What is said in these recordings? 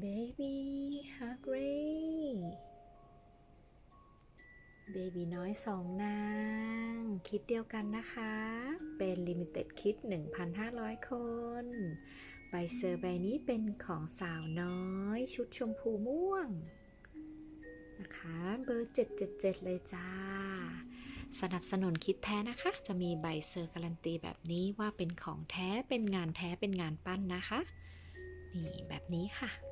Baby Hug Ray เบบีน้อยสองนาง คิดเดียวกันนะคะ เป็น Limited คิด 1,500 คน ใบเซอร์ใบนี้เป็นของสาวน้อยชุดชมพูม่วง นะคะเบอร์ 777 เลยจ้า สนับสนุนคิดแท้นะคะ จะมีใบเซอร์การันตีแบบนี้ว่าเป็นของแท้เป็นงานแท้เป็นงานปั้นนะคะ นี่แบบนี้ค่ะ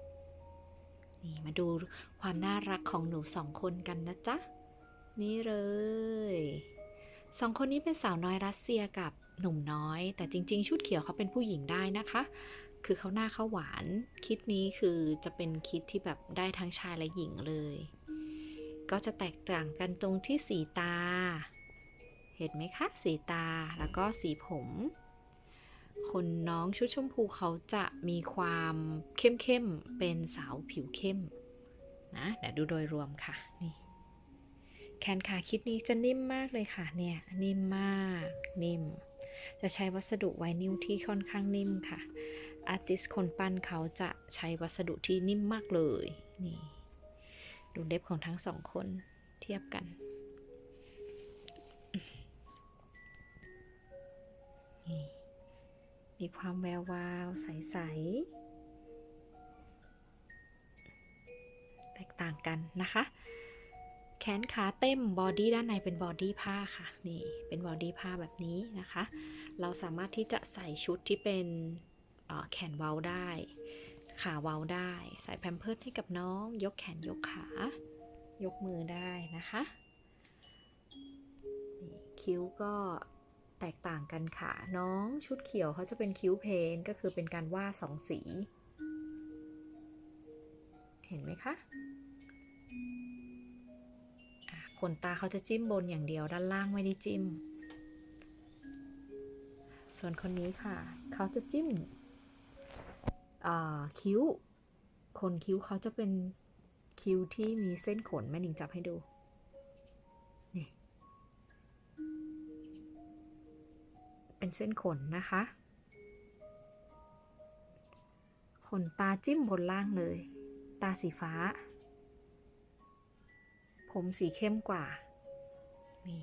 นี่มาดูความน่ารักของหนูสองคนกันนะจ๊ะ นี่เลยสองคนนี้เป็นสาวน้อยรัสเซียกับหนุ่มน้อย แต่จริง ๆ ชุดเขียวเขาเป็นผู้หญิงได้นะคะ คือเขาหน้าเขาหวาน คิดนี้คือจะเป็นคิดที่แบบได้ทั้งชายและหญิงเลย ก็จะแตกต่างกันตรงที่สีตา เห็นไหมคะ สีตาแล้วก็สีผม คนน้องชุดชมพูเขาจะมีความเข้มๆ เป็นสาวผิวเข้มนะเดี๋ยวดูโดยรวมค่ะ นี่ แขนขาคิดนี้จะนิ่มมากเลยค่ะ เนี่ย นิ่มมาก นิ่ม จะใช้วัสดุไวนิลที่ค่อนข้างนิ่มค่ะ อาร์ติสคนปั้นเขาจะใช้วัสดุที่นิ่มมากเลย นี่ ดูเล็บของทั้งสองคนเทียบกัน ความแวววาวใส ๆ แตกต่างกันนะคะ แขนขาเต็มบอดี้ด้านในเป็นบอดี้ผ้าค่ะ นี่เป็นบอดี้ผ้าแบบนี้นะคะ เราสามารถที่จะใส่ชุดที่เป็นแขนเว้าได้ ขาเว้าได้ ใส่แพมเพิร์สให้กับน้อง ยกแขนยกขา ยกมือได้นะคะ คิ้วก็ แตกต่างกันค่ะ น้องชุดเขียวเขาจะเป็นคิ้วเพนก็คือเป็นการวาดสองสี เห็นไหมคะขนตาเขาจะจิ้มบนอย่างเดียวด้านล่างไม่ได้จิ้ม ส่วนคนนี้ค่ะ เขาจะจิ้มคิ้ว คนคิ้วเขาจะเป็นคิ้วที่มีเส้นขนแม่นิงจับให้ดู เป็นเส้นขนนะคะ ขนตาจิ้มบนล่างเลย ตาสีฟ้า ผมสีเข้มกว่า นี่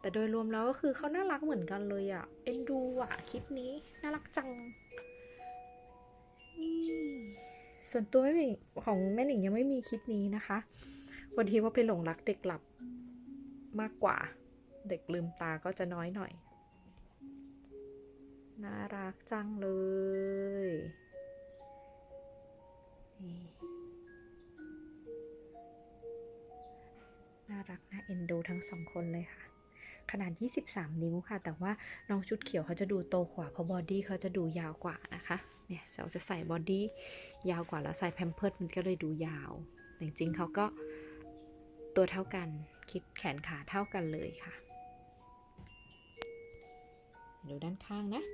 แต่โดยรวมแล้วก็คือเขาน่ารักเหมือนกันเลยอะ่ะ เอ็นดูอะ่ะ คลิปนี้ น่ารักจัง นี่ ส่วนตัวไม่มีของแม่หนิงยังไม่มีคลิปนี้นะคะ วันทีว่าไปหลงรักเด็กหลับมากกว่า เด็กลืมตาก็จะน้อยหน่อย น่ารักจังเลย นี่ น่ารักน่าเอ็นดูทั้งสองคนเลยค่ะ ขนาด 23 นิ้วค่ะ แต่ว่าน้องชุดเขียวเขาจะดูโตกว่า เพราะบอดี้เขาจะดูยาวกว่านะคะ เนี่ยเราจะใส่บอดี้ยาวกว่าแล้วใส่แพมเพิร์ดมันก็เลยดูยาวแต่จริงๆเขาก็ตัวเท่ากัน คิดแขนขาเท่ากันเลยค่ะ ดูด้านข้างนะ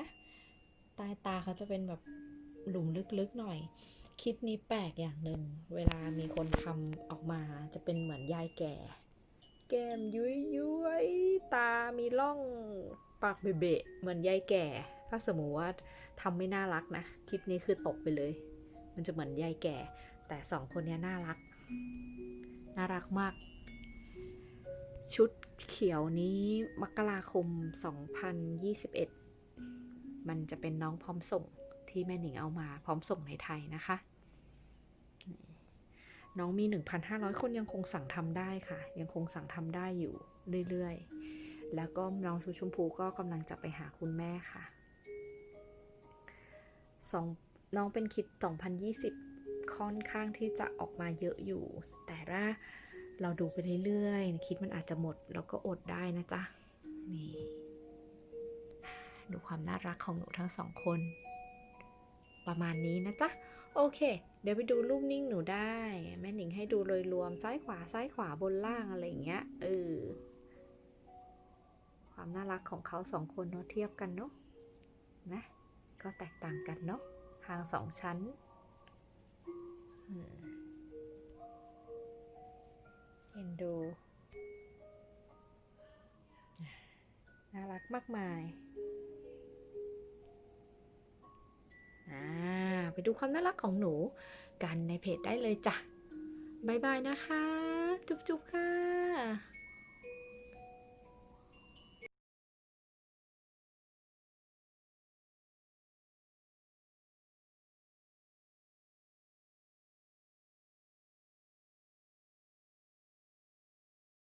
นะ ใต้ตาเขาจะเป็นแบบหลุมลึกๆหน่อย คิดนี้แปลกอย่างหนึ่ง เวลามีคนทำออกมาจะเป็นเหมือนยายแก่ แก้มยุ้ยยุ้ยตามีร่องปากเบะๆเหมือนยายแก่ ถ้าสมมติว่าทำไม่น่ารักนะคลิปนี้คือตกไปเลย มันจะเหมือนยายแก่ แต่สองคนนี้น่ารัก น่ารักมาก ชุดเขียวนี้มกราคม 2021 มันจะเป็นน้องพร้อมส่งที่แม่หนิงเอามาพร้อมส่งในไทยนะคะ น้องมี 1,500 คนยังคงสั่งทำได้ค่ะ ยังคงสั่งทำได้อยู่เรื่อยๆ แล้วก็น้องชูชมพูก็กำลังจะไปหาคุณแม่ค่ะสองน้องเป็นคิด 2020 ค่อนข้างที่จะออกมาเยอะอยู่ แต่ว่าเราดูไปเรื่อยๆ คิดมันอาจจะหมด แล้วก็อดได้นะจ๊ะ นี่ ดูความน่ารักของหนูทั้งสองคน ประมาณนี้นะจ๊ะ โอเค เดี๋ยวไปดูรูปนิ่งหนูได้ แม่หนิงให้ดูโดยรวมซ้ายขวาซ้ายขวาบนล่างอะไรอย่างเงี้ยเออความน่ารักของเขาสองคนเนาะเทียบกันเนาะนะ ก็แตกต่างกันเนาะทางสองชั้นเอ็นดูน่ารักมากมาย ไปดูความน่ารักของหนู กันในเพจได้เลยจ้ะบายบายนะคะ จุ๊บๆค่ะ